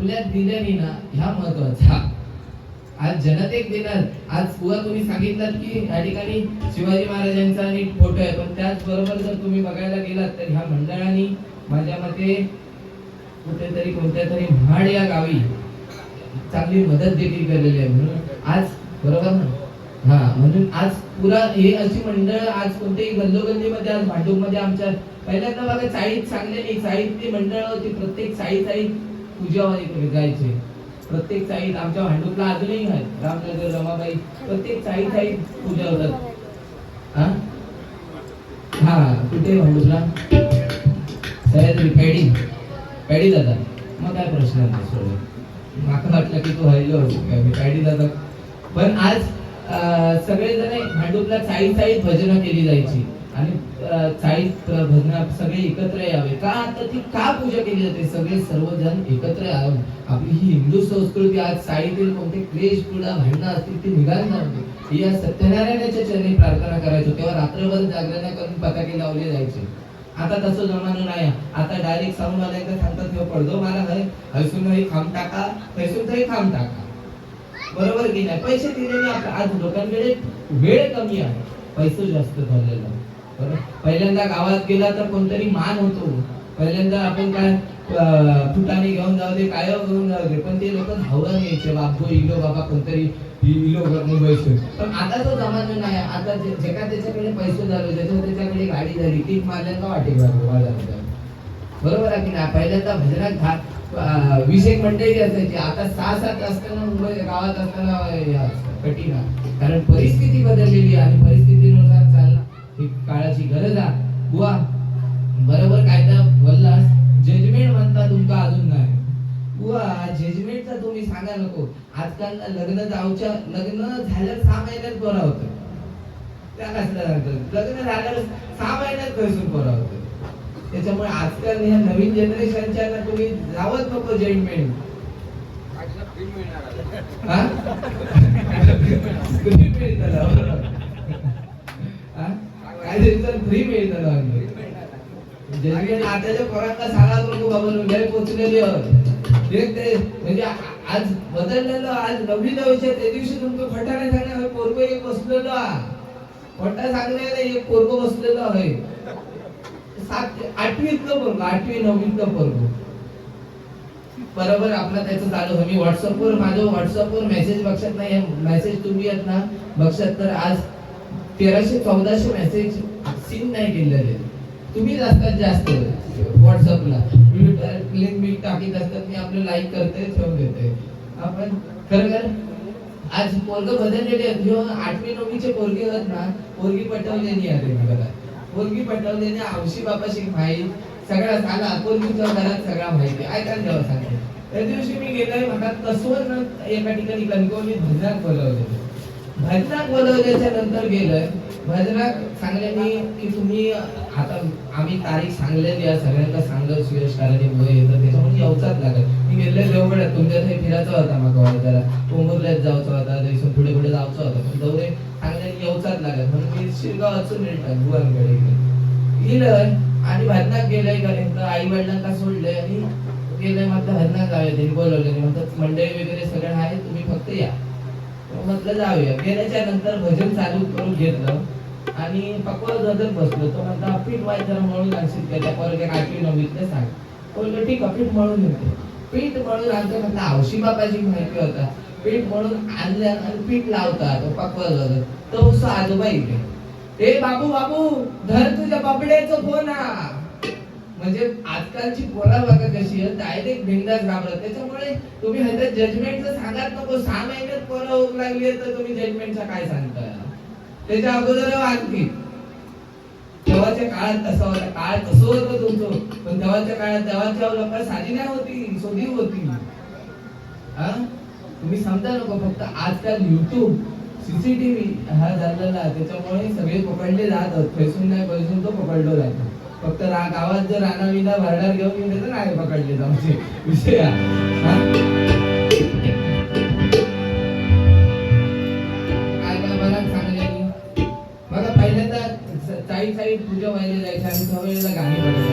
आपल्या दिल्याने ना ह्या महत्त्वाचा आज जनतेक देणार. आज पुवा तुम्ही सांगितलं की या ठिकाणी शिवाजी महाराजांचा आणि फोटो आहे. पण त्याचबरोबर जर तुम्ही बघायला गेलात तर ह्या मंडळाने माझ्या मते कुठेतरी कोणत्या तरी महाड या गावी चांगली मदत देखील केलेली आहे म्हणून आज बरोबर ना? हा म्हणून आज पुरा हे अशी मंडळ आज कोणत्याही गल्लोगल्लीमध्ये आज भांडूपमध्ये आमच्या पहिल्यांदा बघा चाळीत सांगले नाही. चाळीतली मंडळ होती. प्रत्येक चाळी चाळीत पूजावाली जायचे प्रत्येक चाळीत आमच्या भांडूपला अजूनही आहेत. रामनगर रमाबाई प्रत्येक चाळी चाळीत पूजा होतात हा? हा कुठे भांडूपला सह्याद्री पॅडी पॅडी दादा मग काय प्रश्न नाही सोडून. माका वाटलं की तू हरलो मी पॅडी दादा पण आज अं, सगळेजण भांडूपला चाळीत चाळीत भजनं केली जायची. आणि चाळीस भजन सगळे एकत्र यावे. का आता ती का पूजा केली जाते? सगळे सर्वजण एकत्र यावे. आपली ही हिंदू संस्कृती आज साईतील कोणते क्लेश पुढा भांडणं असतील ती निघाली नव्हते. या सत्यनारायणाच्या चरणी प्रार्थना करायचो. तेव्हा रात्रभर जागरण करून पताके लावले जायचे. आता तसं जमानो नाही. आता डायरेक्ट साऊंड वाल्याकडे सांगतात किंवा पडदो मला हय हयसून हय खांब टाका. हसून तरी खांब टाका. बरोबर की नाही? पैसे दिलेले आज लोकांकडे वेळ कमी आहे. पैसे जास्त झालेला पहिल्यांदा गावात गेला तर कोणतरी मान होतो. पहिल्यांदा आपण काय फुटाने घेऊन जाऊ दे काय घेऊन जाऊ दे पण ते लोक धावून यायचे. बापू इलो बाबा कोणतरी इलो करून बसतो पण आता तो जमाना नाही. आता जे का त्याच्याकडे पैसे झाले ज्याच्या त्याच्याकडे गाडी झाली ती मारल्यांदा का वाटे बाजारात बरोबर आहे की नाही? पहिल्यांदा भजनात घात वीस एक मंडळी असायची. आता सहा सात असताना मुंबई गावात असताना कठीण कारण परिस्थिती बदललेली आणि परिस्थितीनुसार ही काळाची गरज आहे बुवा बरोबर कायदा बोललास? जजमेंट म्हणता तुमका अजून नाही. बुवा जजमेंटचा तुम्ही सांगा नको. आजकाल लग्न जाऊच्या लग्न झाल्यावर सहा महिन्यात बरं होतं. त्या लग्न झाल्यावर सहा महिन्यात खैसून बरं होतं. त्याच्यामुळे आजकाल ह्या नवीन जनरेशनच्या ना तुम्ही जावत नको जजमेंट हा? काय दिवसात फ्री मिळतं जजमेंट आताच्या पोरांना सांगा नको बाबा लय पोचलेली ते म्हणजे आज बदललेलं आज नवीन विषय त्या दिवशी तुमचं फटा नाही सांगणार पोरग एक बसलेलो फटा सांगणार एक पोरग बसलेलो आहे. सात आठवीतलं पोरग आठवी नववीतलं पोरग. बरोबर आपला त्याचं चालू मी व्हॉट्सअपवर माझं व्हॉट्सअपवर मेसेज बघत नाही मेसेज तुम्ही आहेत ना बघशात तर आज तेराशे चौदाशे मेसेज सीन नाही केलेले. तुम्ही असतात जास्त व्हॉट्सअपला लिंक बिंक टाकीत असतात मी आपलं लाईक करते ठेवून देते आपण खरं खरं आज पोरग बदललेले जेव्हा आठवी नववीचे पोरगे होत ना पोरगी पटवलेली आले मी पोरगी पटवलेली आवशी बापाशी माहीत सगळा झाला. पोरगीच्या घरात सगळा माहिती. ऐकायला जेव्हा सांगते? त्या दिवशी मी गेलोय म्हणतात कसं एका ठिकाणी कणकवली भजनात बोलवलेलं भजनाक बोलवल्याच्या नंतर गेलोय भजनात सांगल्याने की तुम्ही आता आम्ही तारीख सांगलेली आहे सगळ्यांना सांगत सुयश कारण वय येतं त्याच्यामुळे यावचाच लागत मी गेले देवगडात तुमच्या थंय फिरायचा होता माका जरा कोंबुरल्यात जायचं होता थंयसून पुढे पुढे जायचं होता. पण दौरे सांगल्याने येऊचाच लागत म्हणून मी शिरगाव अचून रिटर्न गुवांकडे गेलं. आणि भजनाक गेलोय कारण आई वडिलांना सोडले आणि गेलोय म्हटलं भजनाक जाऊया त्यांनी बोलवलं. म्हणतात मंडळी वगैरे सगळं आहे तुम्ही फक्त या. म्हटलं जाऊया. गेल्याच्यानंतर भजन चालू करून घेतलं. आणि पकवत गजत बसलो तो म्हणता पीठ वाय जरा मळून आणशील का? त्या पोरगे आठवी नववीतले सांग. हो, बोललो ठीक आहे पीठ मळून येते. पीठ मळून आणतो म्हणता हौशी बापाची माहिती होता. पीठ मळून आणल्या आणि पीठ लावता तो पकवत गजत तो उसं आजोबा इथे. हे बाबू बाबू धर तुझ्या बाबड्याचं फोन हा. म्हणजे आजकालची पोरा बघा कशी आहे डायरेक्ट बिंदास घाबरत त्याच्यामुळे तुम्ही ह्याच्यात जजमेंटचं सांगत नको सहा महिन्यात पोरं होऊ लागली तर तुम्ही जजमेंटचा काय सांगता? त्याच्या अगोदर हो आणखी. तेव्हाच्या काळात तसं होता. काळ तसं होतं तुमचं. पण तेव्हाच्या काळात तेव्हाच्या लोक साधी नाही होती सोधी होती. हा? तुम्ही समजा नको फक्त आजकाल युट्यूब सीसीटीव्ही हा झालेला त्याच्यामुळे सगळे पकडले जातात. फैसून नाही पैसून तो पकडलो जातो. फक्त गावात जर राणा विना घेऊन गेले तर नाही पकडले जाऊचे विषय काय काय बघा चांगल्यानी बघा पहिल्यांदा चाळीस चाळीस पूजा व्हायला जायचं आणि त्यावेळेला गाणी बघायला.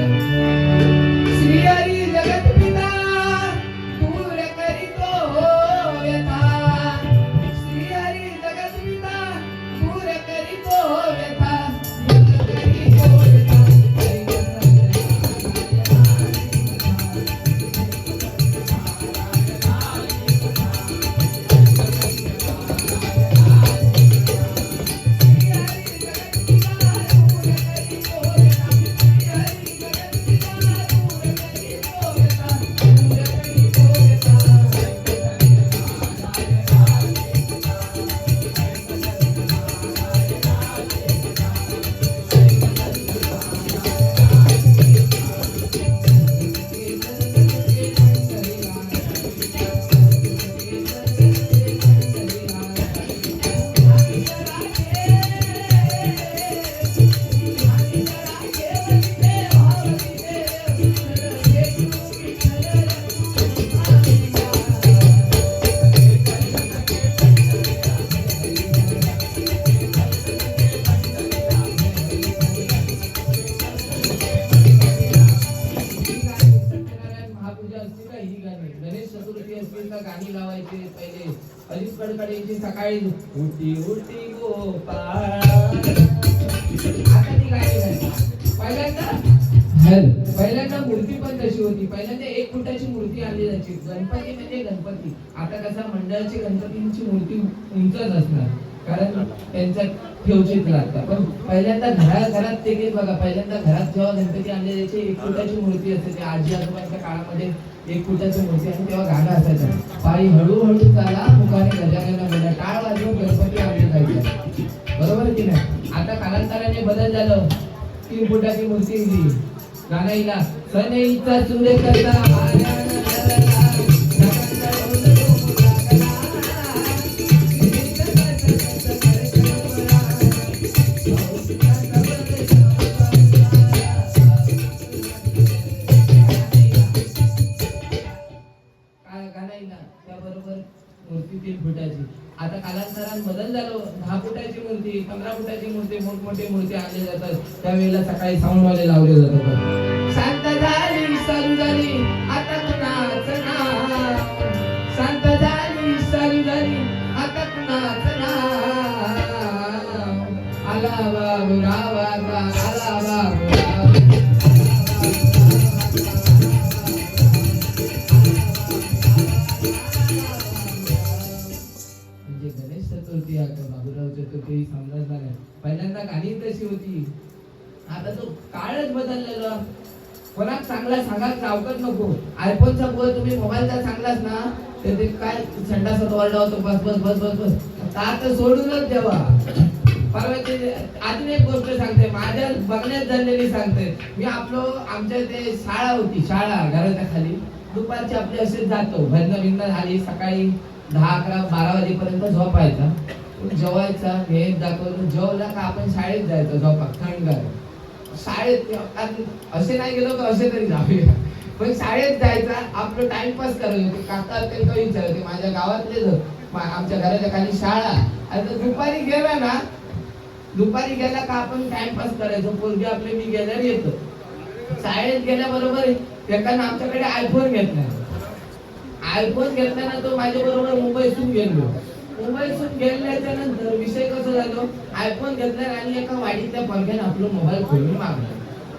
पूजा असते का? ही गाणी गणेश चतुर्थी असते का गाणी लावायचे पहिले. अजित कडकडेची सकाळी उठी उठी गोपाळ. आता ती गाणी पहिल्यांदा? मूर्ती पण तशी होती. पहिल्यांदा एक फुटाची मूर्ती आली जायची. गणपती म्हणजे गणपती. आता कसा मंडळाची गणपतींची मूर्ती उंचच असणार. कारण त्यांचा ठेवचित लागतात पण पहिल्यांदा घरा घरात ते काही बघा पहिल्यांदा घरात जेव्हा गणपती आणले जायचे एक फुटाची मूर्ती असते ते आजी आजोबांच्या काळामध्ये एक फुटाची मूर्ती असते तेव्हा गाणं असायचं. पायी हळूहळू चाला मुखाने गजानन म्हणा टाळ वाजवून गणपती आणले जायचे बरोबर की नाही? आता कालांतराने बदल झालं. तीन फुटाची मूर्ती दिली गाण्याला सनईचा सुरे करता. पंधरा मूर्ती मोठमोठे मूर्ती आणले जातात. त्यावेळेला सकाळी साऊंड वाले लावले जातात. शांत झाली चालू झाली. आता आता गाणी तशी होती. आता तो काळच बदललेला. कोणाक चांगला सांगा चावकत नको. आयफोनचा बोल तुम्ही मोबाईलचा चांगलाच ना तर ते काय संडासात ओरडा होतो बस बस बस बस बस. आता आता सोडूनच द्यावा. अजून एक गोष्ट सांगते. माझ्या बघण्यात झालेली सांगते. मी आपलो आमच्या ते शाळा होती शाळा घराच्या खाली. दुपारची आपली असेच जातो. भजन भिन्न झाली सकाळी दहा अकरा बारा वाजेपर्यंत झोपायचा. जेवायचा हे दाखवून जेवला का आपण शाळेत जायचो झोपा थंडगार. शाळेत असे नाही गेलो का असे तरी जाऊया. पण शाळेत जायचा आपलं टाइमपास करायचं. होते काका त्यांना विचारत माझ्या गावातले आमच्या घराच्या खाली शाळा. आता दुपारी गेला ना दुपारी गेला का आपण टाइमपास करायचो. पोरगी आपले मी गेल्यावर येतो. शाळेत गेल्याबरोबर एकानं आमच्याकडे आयफोन घेतला. आयफोन घेतल्यानं तो माझ्या बरोबर मुंबईतून गेलो मुंबईतून गेल्याच्यानंतर विषय कसा झालो? आयफोन घेतला आणि एका वाडीतल्या पोरग्यानं आपलं मोबाईल खोलून मागला.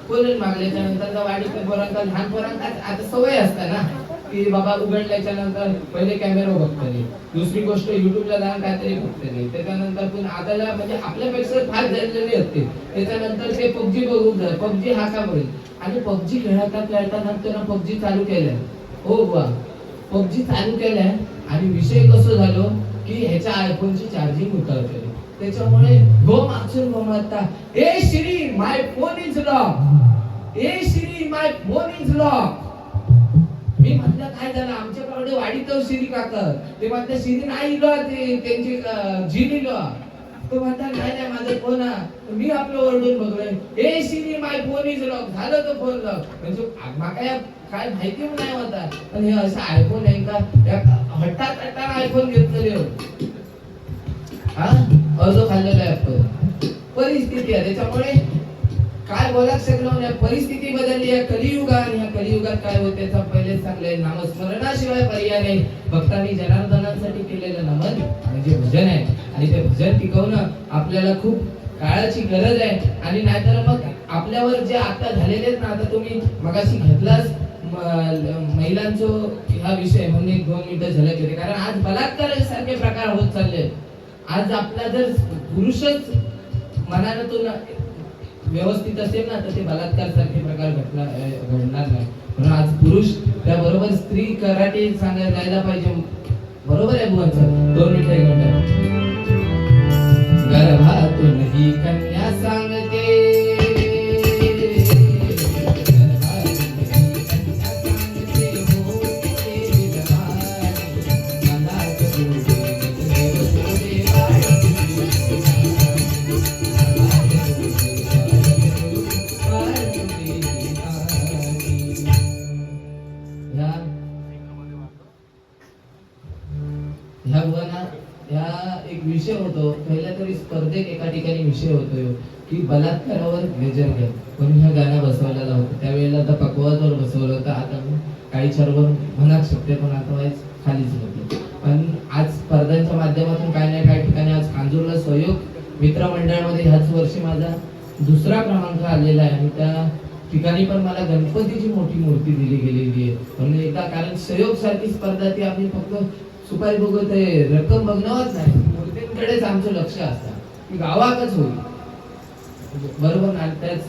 खोलून मागल्याच्या नंतर त्या वाडीतल्या पोरांका लहान पोरांका आता सवय असते ना की बाबा उघडल्याच्या नंतर पहिले कॅमेरा बघतले दुसरी गोष्ट युट्यूबला जाऊन काहीतरी बघतले त्याच्यानंतर पण आता म्हणजे आपल्यापेक्षा फार झालेली असते. त्याच्यानंतर ते पबजी बघून पबजी हा का बघेल आणि पबजी खेळता खेळताना नंतर पबजी चालू केलंय. हो बा पबजी चालू केलंय आणि विषय कसं झालो? की ह्याच्या आयफोनची चार्जिंग उतरते. त्याच्यामुळे गो मागसून गमतता ए Shri my phone is lock A Shri my phone is lock मी म्हटलं काय झालं? आमच्याकडे वाडीत शिरी काकर ते म्हणतात शिरी नाही इलो ते त्यांची जीन इलो तो म्हणतात नाही नाही माझा फोन हा. मी आपलं ओरडून बघलोय. ए सिनी माय फोन इज लॉक झालं तो फोन लॉक म्हणजे माका या काय माहिती नाही होता पण हे असं आयफोन आहे का? हट्टा तट्टा आयफोन घेतलेले हो हा? अर्ज खाल्लेला आहे परिस्थिती आहे त्याच्यामुळे काय बोलायला शकलो नाही परिस्थिती बदलली आहे. कलियुगा आणि या कलियुगात काय होते त्याचा पहिले सांगले. नामस्मरणाशिवाय पर्याय नाही. भक्तांनी जनार्दनांसाठी केलेलं नमन म्हणजे भजन आहे आणि ते भजन टिकवणं आपल्याला खूप काळाची गरज आहे. आणि नाहीतर मग आपल्यावर जे आता झालेले आहेत ना आता तुम्ही मगाशी घेतलाच महिलांचो हा विषय म्हणून एक दोन मिनिटं झालं गेले कारण आज बलात्कार सारखे प्रकार होत चालले आज आपला जर पुरुषच मनानं व्यवस्थित असेल ना तर ते बलात्कार सारखे प्रकार घडणार घडणार नाही. म्हणून आज पुरुष त्याबरोबर स्त्री कराटे सांगायला जायला पाहिजे. बरोबर आहे बुवांचं दोन मिनिटं एक मिनिटं. गर्भातून ही कन्या सांग विषय होतो की बलात्कारावर मेजर घ्या. पण ह्या गाणं बसवलेला होता त्यावेळेला आता पकवाजवर बसवलं होतं. आता काही सर्व म्हणाच शकते पण आता वाईच खालीच होते पण आज स्पर्धांच्या माध्यमातून काही नाही काही ठिकाणी आज कांजूरला सहयोग मित्रमंडळामध्ये ह्याच वर्षी माझा दुसरा क्रमांक आलेला आहे. आणि त्या ठिकाणी पण मला गणपतीची मोठी मूर्ती दिली गेलेली आहे. म्हणून एकदा कारण सहयोग सारखी स्पर्धा ती आम्ही फक्त सुपारी बघत आहे रक्कम बघणारच नाही. मूर्तींकडेच आमचं लक्ष असतं. गावातच होईल. बरोबर ना त्याच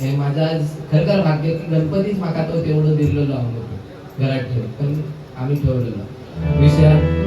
हे माझ्या आज खरखर भाग्य की गणपतीच माका तो तेवढं दिलेलो आम्ही घरात ठेव पण आम्ही ठेवलेलो. विषयात